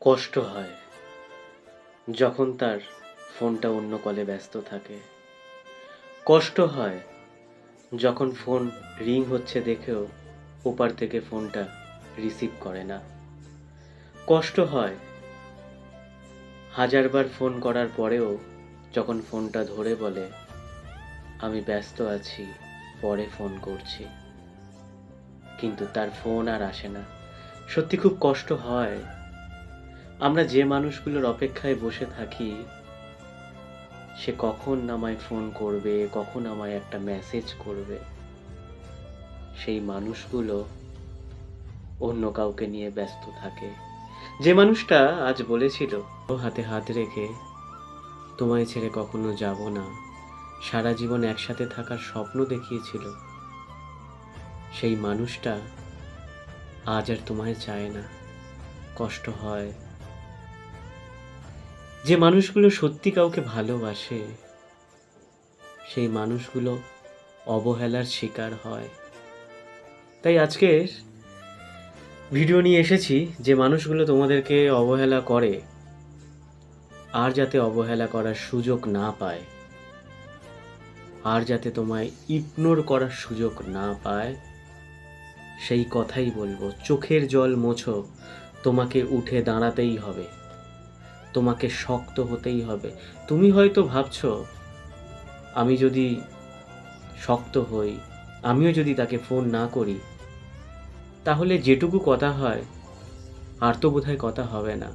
কষ্ট হয় যখন তার ফোনটা অন্য কলে ব্যস্ত থাকে। কষ্ট হয় যখন ফোন রিং হচ্ছে দেখেও ওপার থেকে ফোনটা রিসিভ করে না। কষ্ট হয় হাজারবার ফোন করার পরেও যখন ফোনটা ধরে বলে, আমি ব্যস্ত আছি, পরে ফোন করছি। কিন্তু তার ফোন আর আসে না। সত্যি খুব কষ্ট হয় আমরা যে মানুষগুলোর অপেক্ষায় বসে থাকি, সে কখন আমায় ফোন করবে, কখন আমায় একটা মেসেজ করবে? সেই মানুষগুলো অন্য কাউকে নিয়ে ব্যস্ত থাকে। যে মানুষটা আজ বলেছিল, হাতে হাত রেখে তোমায় ছেড়ে কখনো যাব না। সারা জীবন একসাথে থাকার স্বপ্ন দেখিয়েছিল। সেই মানুষটা আজ আর তোমায় চায় না। কষ্ট হয় যে মানুষগুলো সত্যি কাউকে ভালোবাসে, সেই মানুষগুলো অবহেলার শিকার হয়। তাই আজকের ভিডিও নিয়ে এসেছি যে মানুষগুলো তোমাদেরকে অবহেলা করে, আর যাতে অবহেলা করার সুযোগ না পায়, আর যাতে তোমায় ইগনোর করার সুযোগ না পায়, সেই কথাই বলব। চোখের জল মোছো, তোমাকে উঠে দাঁড়াতেই হবে। তোমাকে শক্ত হতেই হবে। তুমি হয়তো ভাবছ, আমি যদি শক্ত হই, আমিও যদি তাকে ফোন না করি, তাহলে যেটুকু কথা হয়, আর তো বোধহয় কথা হবে না।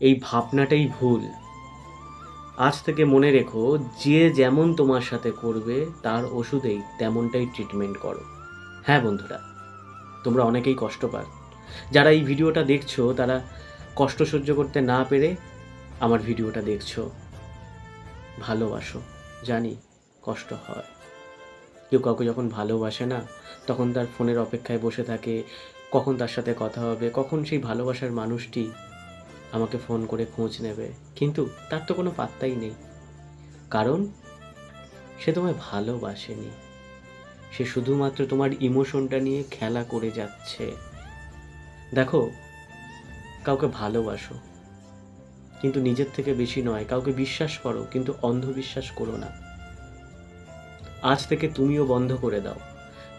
এই ভাবনাটাই ভুল। আজ থেকে মনে রেখো, যে যেমন তোমার সাথে করবে, তার ওষুধেই তেমনটাই ট্রিটমেন্ট করো। হ্যাঁ বন্ধুরা, তোমরা অনেকেই কষ্ট পার। যারা এই ভিডিওটা দেখছ, তারা কষ্ট সহ্য করতে না পেরে আমার ভিডিওটা দেখছ। ভালোবাসো। জানি কষ্ট হয়। কেউ কাউকে যখন ভালোবাসে না, তখন তার ফোনের অপেক্ষায় বসে থাকে, কখন তার সাথে কথা হবে, কখন সেই ভালোবাসার মানুষটি আমাকে ফোন করে খোঁজ নেবে। কিন্তু তার তো কোনো পাত্তাই নেই। কারণ সে তোমায় ভালোবাসেনি। সে শুধুমাত্র তোমার ইমোশনটা নিয়ে খেলা করে যাচ্ছে। দেখো, কাউকে ভালোবাসো। কিন্তু নিজের থেকে বেশি নয়, কাউকে বিশ্বাস করো, কিন্তু অন্ধবিশ্বাস করো না। আজ থেকে তুমিও বন্ধ করে দাও।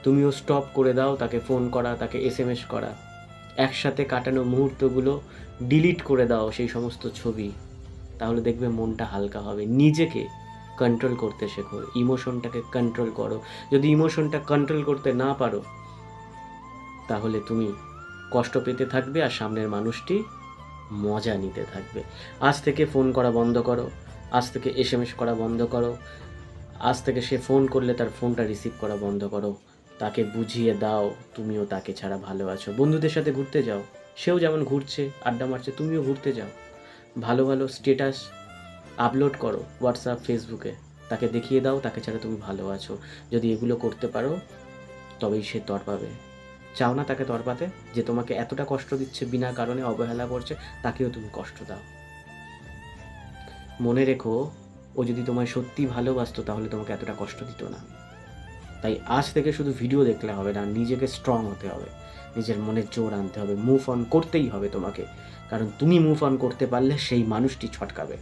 তুমিও স্টপ করে দাও তাকে ফোন করা, তাকে এস এম এস করা। একসাথে কাটানো মুহূর্তগুলো ডিলিট করে দাও সেই সমস্ত ছবি। তাহলে দেখবে মনটা হালকা হবে। নিজেকে কন্ট্রোল করতে শেখো। ইমোশনটাকে কন্ট্রোল করো। যদি ইমোশনটা কন্ট্রোল করতে না পারো, তাহলে তুমি কষ্ট পেতে থাকবে আর সামনের মানুষটি মজা নিতে থাকবে। আজ থেকে ফোন করা বন্ধ করো। আজ থেকে এসএমএস করা বন্ধ করো। আজ থেকে সে ফোন করলে তার ফোনটা রিসিভ করা বন্ধ করো। তাকে বুঝিয়ে দাও, তুমিও তাকে ছাড়া ভালো আছো। বন্ধুদের সাথে ঘুরতে যাও। সেও যেমন ঘুরছে, আড্ডা মারছে, তুমিও ঘুরতে যাও। ভালো ভালো স্টেটাস আপলোড করো হোয়াটসঅ্যাপ ফেসবুকে তাকে দেখিয়ে দাও, তাকে ছাড়া তুমি ভালো আছো। যদি এগুলো করতে পারো, তবেই সে তর পাবে। চাও না তাকে তর পাতে যে তোমাকে এতটা কষ্ট দিচ্ছে, বিনা কারণে অবহেলা করছে, তাকেও তুমি কষ্ট দাও। মনে রেখো, ও যদি তোমায় সত্যি ভালোবাসতো, তাহলে তোমাকে এতটা কষ্ট দিত না। তাই আজ থেকে শুধু ভিডিও দেখলে হবে না, নিজেকে স্ট্রং হতে হবে। নিজের মনে জোর আনতে হবে। মুভ অন করতেই হবে তোমাকে। কারণ তুমি মুভ অন করতে পারলে সেই মানুষটি ছটকাবে।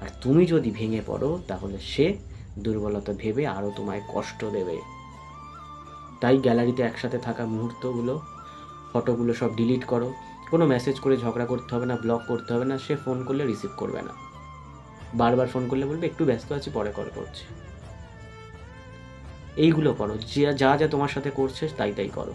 আর তুমি যদি ভেঙে পড়ো, তাহলে সে দুর্বলতা ভেবে আরও তোমায় কষ্ট দেবে। তাই গ্যালারিতে একসাথে থাকা মুহূর্তগুলো, ফটোগুলো সব ডিলিট করো। কোনো মেসেজ করে ঝগড়া করতে হবে না ব্লক করতে হবে না, সে ফোন করলে রিসিভ করবে না। বারবার ফোন করলে বলবে, একটু ব্যস্ত আছি, পরে কল করছি। এইগুলো করো যা যা তোমার সাথে করছে, তাই তাই করো।